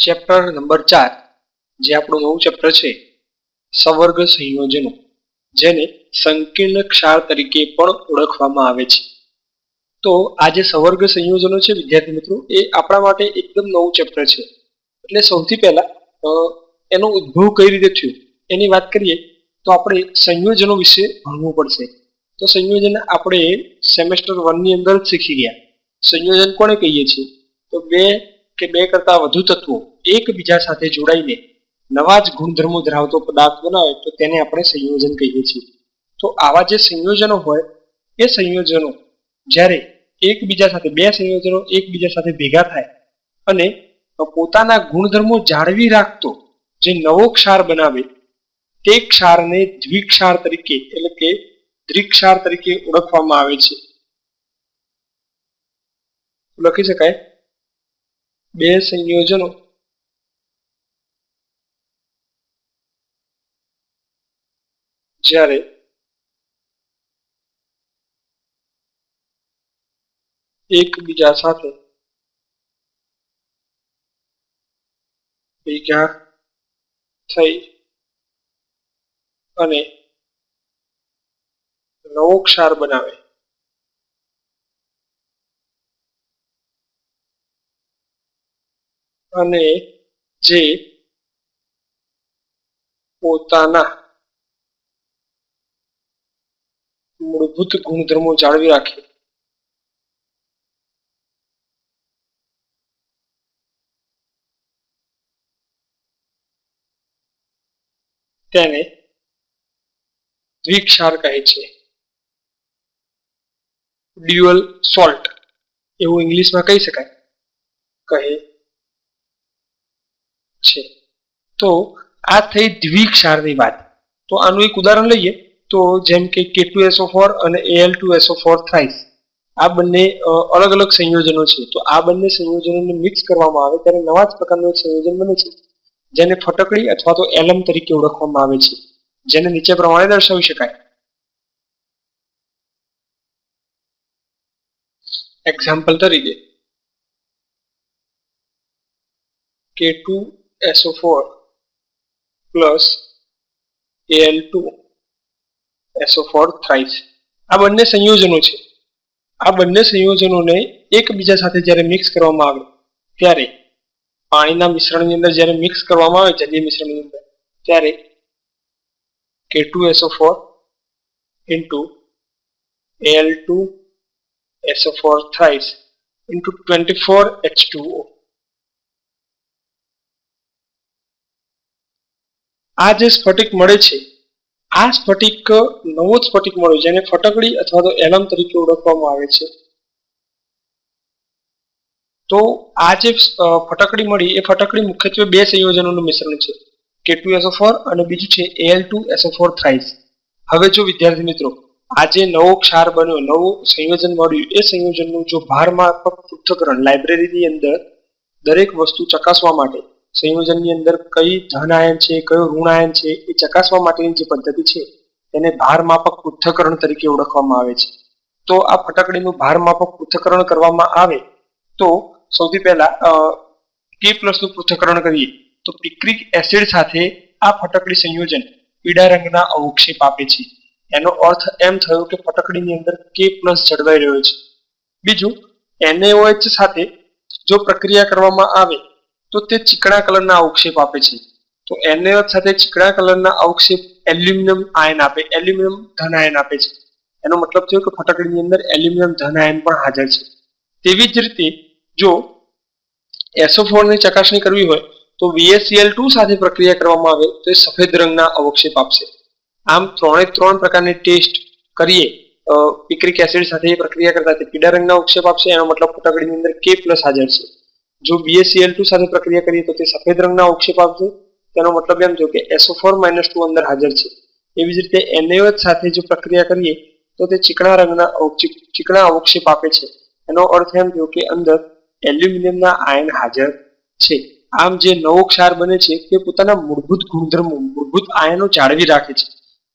Chapter number ચાર, જે આપણું નવું ચેપ્ટર છે, સવર્ગ સંયોજનો, જેને સંકીર્ણ ક્ષાર તરીકે પણ ઓળખવામાં આવે છે. તો આ જે સવર્ગ સંયોજનો છે, વિદ્યાર્થી મિત્રો, એ આપણા માટે એકદમ નવું ચેપ્ટર છે. એટલે સૌથી પહેલા એનો ઉદ્ભવ કઈ રીતે થયો? એની વાત કરીએ, તો આપણે સંયોજનો વિશે ભણવું પડશે. તો સંયોજન આપણે સેમેસ્ટર વનની અંદર શીખી ગયા. સંયોજન કોને કહીએ છીએ? તો બે કે બે કરતાં વધુ તત્વો. એકબીજા સાથે જોડાઈને નવા જ ગુણધર્મો ધરાવતો પદાર્થ બનાવે તો તેને આપણે સંયોજન કહીએ છીએ. તો આવા જે સંયોજનો હોય, એ સંયોજનો જ્યારે એકબીજા સાથે, બે સંયોજનો એકબીજા સાથે ભેગા થાય અને પોતાના ગુણધર્મો જાળવી રાખતો, જે નવો ક્ષાર બનાવે, તે ક્ષારને દ્વિક્ષાર તરીકે, એટલે કે દ્વિક્ષાર તરીકે ઓળખવામાં આવે છે. લખી શકાય? બે સંયોજનો જ્યારે એકબીજા સાથે ભેગા થઈ અને નવો ક્ષાર બનાવે. અને જે પોતાના મૂળભૂત ગુણધર્મો જાળવી રાખે. તેને દ્વિક્ષાર કહે છે. ડ્યુઅલ સોલ્ટ, એવું ઇંગ્લિશમાં કહી શકાય. કહે છે. તો આ થઈ દ્વિક્ષારની વાત. તો આનું એક ઉદાહરણ લઈએ. તો જેમ કે કે ટુ એસો ફોર અને L two SO four thrice આ બંને અલગ અલગ સંયોજનો છે. તો આ બંને સંયોજનોને મિક્સ કરવામાં આવે ત્યારે નવા જ પ્રકારનું સંયોજન બને છે. જેને ફટકડી અથવા તો એલમ તરીકે ઓળખવામાં આવે છે. જેને નીચે પ્રમાણે દર્શાવી શકાય. એક્ઝામ્પલ તરીકે. કે two SO four plus L two SO four thrice આ બંને સંયોજનો છે. આ બંને સંયોજનોને એકબીજા સાથે જ્યારે મિક્સ કરવામાં આવે, ત્યારે પાણીના મિશ્રણની અંદર જ્યારે મિક્સ કરવામાં આવે, જલીય મિશ્રણની અંદર, ત્યારે કે two SO four into L two SO four thrice into twenty four H two O આ જે સ્ફટિક મળે છે આ સ્ફટિક, નવો સ્ફટિક મળ્યો જેને ફટકડી અથવા તો એલમ તરીકે ઓળખવામાં આવે છે. તો આ જે ફટકડી મળી, એ ફટકડી મુખ્યત્વે બે સંયોજનોનું મિશ્રણ છે. કે ટુ એસો ફોર અને બીજું છે L two SO four thrice હવે જો વિદ્યાર્થી મિત્રો, આ જે નવો ક્ષાર બન્યો, નવું સંયોજન મળ્યું, એ સંયોજનનું જો ભારમાપક પૃથ્થકરણ, લાઇબ્રેરીની અંદર દરેક વસ્તુ ચકાસવા માટે સંયોજનની અંદર કઈ ધન આયન છે, કયો ઋણ આયન છે, એ ચકાસવા માટેની જે પદ્ધતિ છે, તેને ભારમાપક પૃથ્થકરણ તરીકે ઓળખવામાં આવે છે. તો આ ફટકડીનું ભારમાપક પૃથ્થકરણ કરવામાં આવે તો સૌથી પહેલા કે પ્લસનું પૃથ્થકરણ કરીએ. તો પિક્રિક એસિડ સાથે આ ફટકડી સંયોજન પીળા રંગના અવક્ષેપ આપે છે. એનો અર્થ એમ થયો કે ફટકડીની અંદર કે પ્લસ જળવાઈ રહ્યો છે. બીજું એનએઓએચ સાથે જો પ્રક્રિયા કરવામાં આવે તો તે ચીકણા કલરના અવક્ષેપ આપે છે. તો NaOH સાથે ચીકણા કલરના અવક્ષેપ એલ્યુમિનિયમ આયન આપે, એલ્યુમિનિયમ ધન આયન આપે છે. એનો મતલબ થયો કે ફટકડીની અંદર એલ્યુમિનિયમ ધન આયન પણ હાજર છે. તેવી જ રીતે જો એસોફોરની ચકાસણી કરવી હોય તો વીએસસીએલ ટુ સાથે પ્રક્રિયા કરવામાં આવે તો એ સફેદ રંગના અવક્ષેપ આપશે. આમ ત્રણે ત્રણ પ્રકારની ટેસ્ટ કરીએ પિક્રિક એસિડ સાથે પ્રક્રિયા કરતા પીળા રંગના અવક્ષેપ આપશે, એનો મતલબ ફટકડીની અંદર કે પ્લસ હાજર છે. જો BaCl2 સાથે પ્રક્રિયા કરીએ તો તે સફેદ રંગના અવક્ષેપ આપશે તેનો મતલબ એમ થયો કે SO4 ટુ અંદર હાજર છે. એવી જ રીતે NaOH સાથે જો પ્રક્રિયા કરીએ તો તે ચીકણા રંગના ચીકણા અવક્ષેપ આપે છે. એનો અર્થ એમ થયો કે અંદર એલ્યુમિનિયમના આયન હાજર છે. આમ જે નવો ક્ષાર બને છે તે પોતાના મૂળભૂત ગુણધર્મો, મૂળભૂત આયનો જાળવી રાખે છે.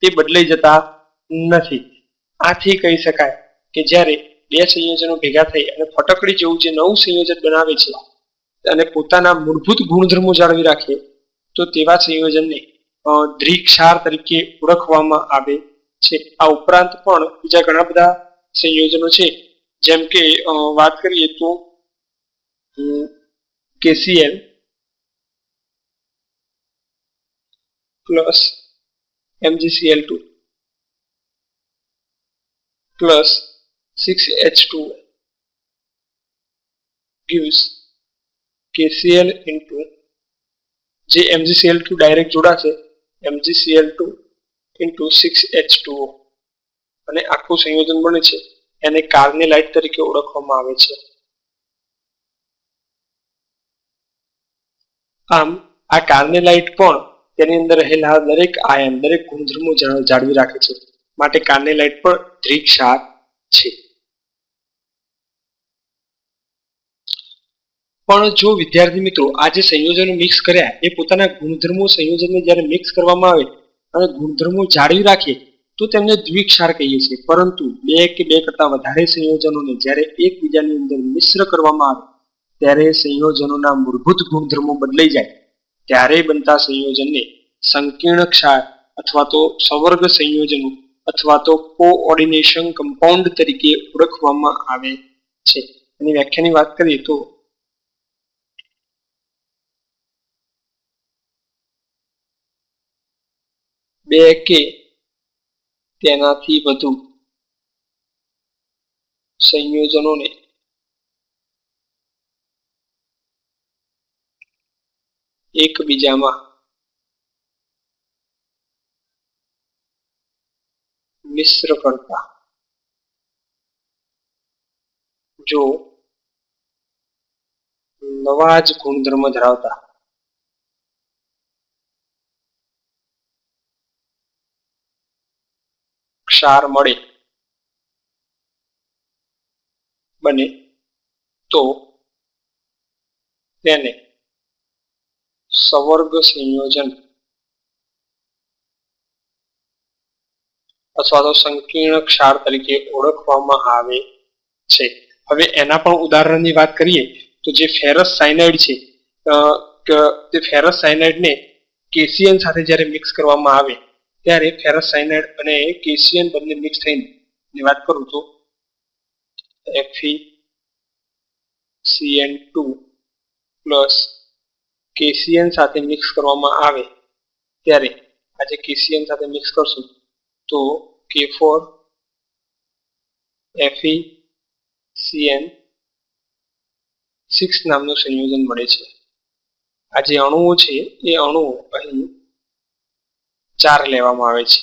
તે બદલાઈ જતા નથી. આથી કહી શકાય કે જ્યારે બે સંયોજનો ભેગા થઈ અને ફટકડી જેવું જે નવું સંયોજન બનાવે છે અને પોતાના મૂળભૂત ગુણધર્મો જાળવી રાખે, તો તેવા સંયોજનને દ્રિક્ષાર તરીકે ઓળખવામાં આવે છે. આ ઉપરાંત પણ બીજા ઘણા બધા સંયોજનો છે. જેમ કે વાત કરીએ તો KCl plus MgCl two plus six H two gives KCl into જે MgCl2 ડાયરેક્ટ જોડાશે MgCl2 into 6H2O અને આખું સંયોજન બને છે, એને કાર્નેલાઇટ તરીકે ઓળખવામાં આવે છે. આમ, આ કાર્નેલાઇટ પણ તેની અંદર રહેલા દરેક આયન, દરેક ગુણધર્મો જાળવી રાખે છે. માટે કાર્નેલાઇટ પણ દ્વિક્ષાર છે. પણ જો વિદ્યાર્થી મિત્રો આ જે સંયોજનો મિક્સ કર્યા, એ પોતાના ગુણધર્મો સંયોજનને જ્યારે મિક્સ કરવામાં આવે અને ગુણધર્મો જાળવી રાખે, તો તેમને દ્વિક્ષાર કહીએ છીએ. પરંતુ બે કે બે કરતાં વધારે સંયોજનોને જ્યારે એકબીજાની અંદર મિશ્ર કરવામાં આવે, ત્યારે સંયોજનોના મૂળભૂત ગુણધર્મો બદલાઈ જાય. ત્યારે બનતા સંયોજનને સંકીર્ણ ક્ષાર અથવા તો સવર્ગ સંયોજનો અથવા તો કોઓર્ડિનેશન કમ્પાઉન્ડ તરીકે ઓળખવામાં આવે છે. એની વ્યાખ્યાની વાત કરીએ તો બે કે તેનાથી વધુ સંયોજનોને એકબીજામાં મિશ્ર કરતા. જો નવા જ ગુણધર્મ ધરાવતા ક્ષાર મળે. બને તો તેને સવર્ગ સંયોજન અથવા તો સંકીર્ણ ક્ષાર તરીકે ઓળખવામાં આવે છે. હવે એના પણ ઉદાહરણની વાત કરીએ તો જે ફેરસ સાયનાઇડ છે તે ફેરસ સાયનાઇડને કેસિયન સાથે જ્યારે મિક્સ કરવામાં આવે ત્યારે ફેરોસાયનાઇડ અને કેશિયન બંને મિક્સ થઈને વાત કરું તો સીએન ટુ પ્લસ કેશિયન સાથે મિક્સ કરવામાં આવે ત્યારે આજે કેશિયન સાથે મિક્સ કરશું તો કે ફોર એફઈ સીએન સિક્સ નામનું સંયોજન મળે છે. આ જે અણુઓ છે એ અણુઓ અહીં ચાર લેવામાં આવે છે.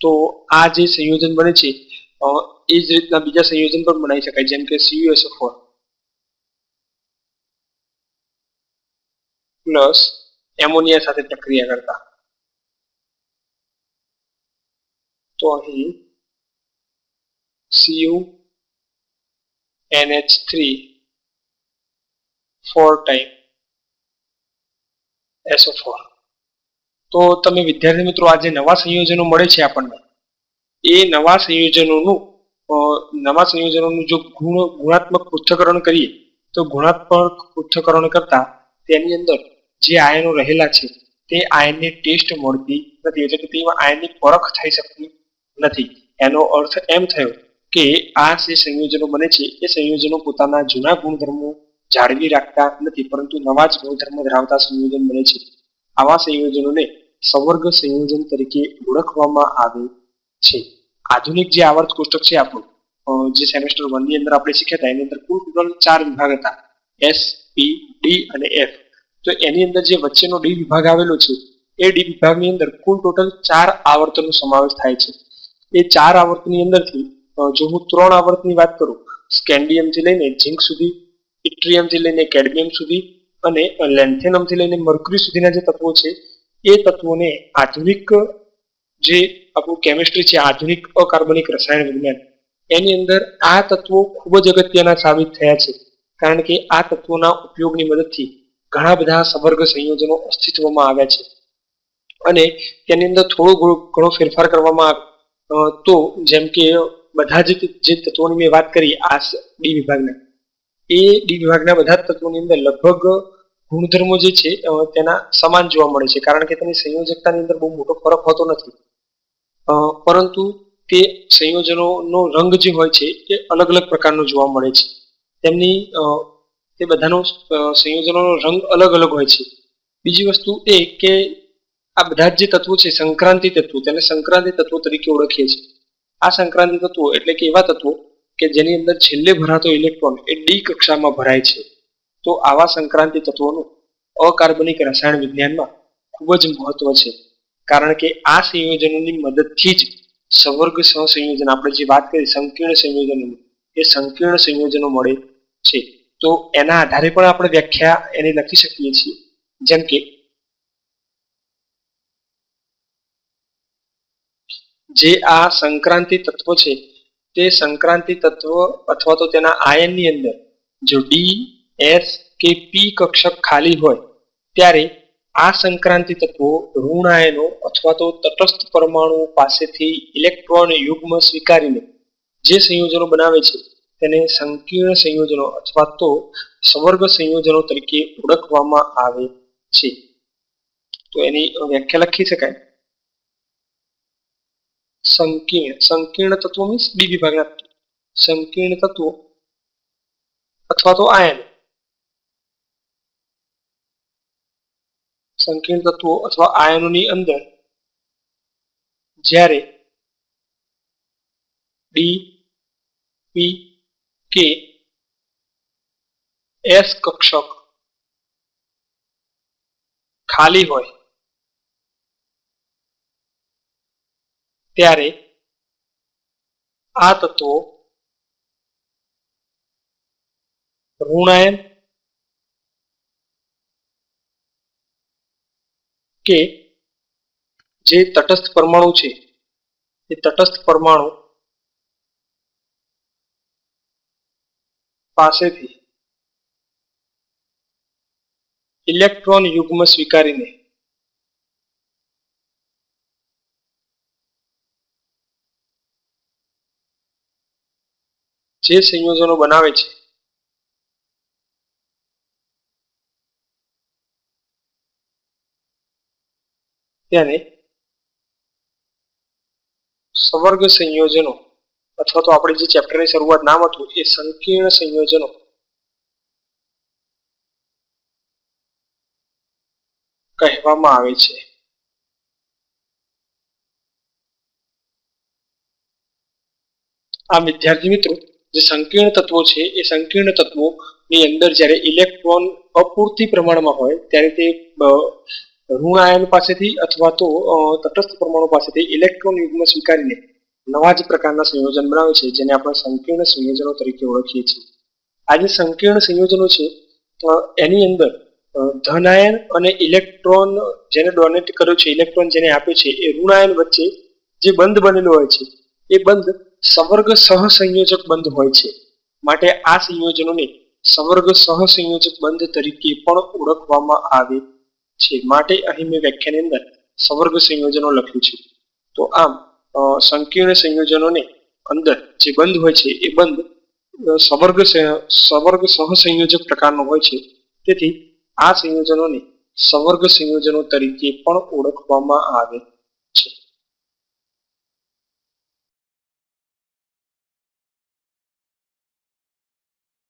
તો આ જે સંયોજન બને છે એ જ રીતના બીજા સંયોજન પણ બનાવી શકાય, જેમ કે સીયુએસઓ ફોર પ્લસ એમોનિયા સાથે પ્રક્રિયા કરતા. તો અહીં Cu NH three four time SO four તો તમે વિદ્યાર્થી મિત્રો આ જે નવા સંયોજનો મળે છે આપણને. એ નવા સંયોજનોનું નવા સંયોજનોનું જો ગુણ, ગુણાત્મક પૃથ્થકરણ કરીએ, તો ગુણાત્મક પૃથ્થકરણ કરતા તેની અંદર જે આયનો રહેલા છે, તે આયનની ટેસ્ટ મળતી નથી. એટલે કે તેમાં આયનની પરખ થઈ શકતી નથી. એનો અર્થ એમ થયો કે આ જે સંયોજનો બને છે, એ સંયોજનો પોતાના જૂના ગુણધર્મો જાળવી રાખતા નથી, પરંતુ નવા જ ગુણધર્મ ધરાવતા સંયોજન બને છે. આવા સંયોજનોને સંવર્ગ સંયોજન તરીકે ઓળખવામાં આવે છે. આધુનિક જે આવર્ત કોષ્ટક છે આપણું જે સેમેસ્ટર વનની અંદર આપણે શીખ્યા હતા, એની અંદર કુલ ટોટલ ચાર વિભાગ હતા. એસ પી ડી અને એફ તો એની અંદર જે વચ્ચેનો ડી વિભાગ આવેલો છે, એ ડી વિભાગની અંદર કુલ ટોટલ ચાર આવર્તનો સમાવેશ થાય છે. એ ચાર આવર્તની અંદરથી જો હું ત્રણ આવર્તની વાત કરું સ્કેન્ડિયમથી લઈને ઝિંક સુધી ઇટ્રિયમથી લઈને કેડમિયમ સુધી અને લેન્થેનમથી લઈને મર્ક્યુરી સુધીના જે તત્વો છે, એ તત્વોને આધુનિક જે આપણું કેમિસ્ટ્રી છે, આધુનિક અકાર્બનિક રસાયણ વિજ્ઞાન એની અંદર આ તત્વો ખૂબ જ અગત્યના સાબિત થયા છે. કારણ કે આ તત્વોના ઉપયોગની મદદથી ઘણા બધા સવર્ગ સંયોજનો અસ્તિત્વમાં આવ્યા છે. અને તેની અંદર થોડો ઘણો ફેરફાર કરવામાં આવે તો જેમ કે બધા જ જે તત્વોની મેં વાત કરી આ ડી વિભાગના, એ ડી વિભાગના બધા જ તત્વોની અંદર લગભગ ગુણધર્મો જે છે તેના સમાન જોવા મળે છે. કારણ કે તેની સંયોજકતાની અંદર બહુ મોટો ફરક હોતો નથી. પરંતુ તે સંયોજનોનો રંગ જે હોય છે એ અલગ અલગ પ્રકારનો જોવા મળે છે. તેમની તે બધાનો સંયોજનોનો રંગ અલગ અલગ હોય છે. બીજી વસ્તુ એ કે આ બધા જે તત્વો છે, સંક્રાંતિ તત્વો, તેને સંક્રાંતિ તત્વો તરીકે ઓળખીએ છીએ. આ સંક્રાંતિ તત્વો એટલે કે એવા તત્વો કે જેની અંદર છેલ્લે ભરાતો ઇલેક્ટ્રોન એ ડી કક્ષામાં ભરાય છે. તો આવા સંક્રાંતિ તત્વોનું અકાર્બનિક રસાયણ વિજ્ઞાનમાં ખૂબ જ મહત્વ છે. કારણ કે આ સંયોજનોની મદદથી જ સવર્ગ સહસંયોજન, આપણે જે વાત કરી સંકીર્ણ સંયોજનોની, એ સંકીર્ણ સંયોજનો મળે છે. તો એના આધારે પણ આપણે વ્યાખ્યા એની લખી શકીએ છીએ. જેમ કે જે આ સંક્રાંતિ તત્વ છે, તે સંક્રાંતિ તત્વ અથવા તો તેના આયનની અંદર જો ડી એસ કે પી કક્ષક ખાલી હોય, ત્યારે આ સંક્રાંતિ તત્વો ઋણ આયનો અથવા તો તટસ્થ પરમાણુ પાસેથી ઇલેક્ટ્રોન યુગ્મ સ્વીકારીને જે સંયોજનો બનાવે છે, તેને સંકીર્ણ સંયોજનો અથવા તો સવર્ગ સંયોજનો તરીકે ઓળખવામાં આવે છે. તો એની વ્યાખ્યા લખી શકાય. સંકીર્ણ સંકીર્ણ તત્વો મીન્સ બી વિભાગના સંકીર્ણ તત્વો અથવા તો આયન. સંકીર્ણ તત્વો અથવા આયનોની અંદર જ્યારે ડી પી કે એસ કક્ષક ખાલી હોય, ત્યારે આ તત્વો ઋણાયન કે જે તટસ્થ પરમાણુ છે, એ તટસ્થ પરમાણુ પાસેથી ઇલેક્ટ્રોન યુગ્મ સ્વીકારીને જે સંયોજનો બનાવે છે તેને સવર્ગ સંયોજનો અથવા તો આપણે જે ચેપ્ટરની શરૂઆત નામ હતું એ સંકીર્ણ સંયોજનો કહેવામાં આવે છે આ વિદ્યાર્થી મિત્રો જે સંકીર્ણ તત્વો છે એ સંકીર્ણ તત્વો ની અંદર જ્યારે ઇલેક્ટ્રોન અપૂરતી પ્રમાણમાં હોય ત્યારે તે ઋણ આયન પાસેથી અથવા તો તટસ્થ પરમાણુ પાસેથી ઇલેક્ટ્રોન યુગ્મ સ્વીકારીને નવા જ પ્રકારના સંયોજન બનાવે છે, જેને આપણે સંકીર્ણ સંયોજનો તરીકે ઓળખીએ છીએ. આ જે સંકીર્ણ સંયોજનો છે, તો એની અંદર ધનાયન અને ઇલેક્ટ્રોન જેને ડોનેટ કર્યો છે, ઇલેક્ટ્રોન જેને આપ્યો છે, એ ઋણ આયન વચ્ચે જે બંધ બનેલો હોય છે, એ બંધ સવર્ગ સહસંયોજક બંધ હોય છે. માટે આ સંયોજનોને સવર્ગ સહસંયોજક બંધ તરીકે પણ ઓળખવામાં આવે છે માટે અહીં મેં વ્યાખ્યાની અંદર સવર્ગ સંયોજનો લખ્યું છે. તો આમ સંકીર્ણ સંયોજનોને અંદર જે બંધ હોય છે, એ બંધ સવર્ગ સવર્ગ સહસંયોજક પ્રકારનો હોય છે. તેથી આ સંયોજનોને સવર્ગ સંયોજનો તરીકે પણ ઓળખવામાં આવે.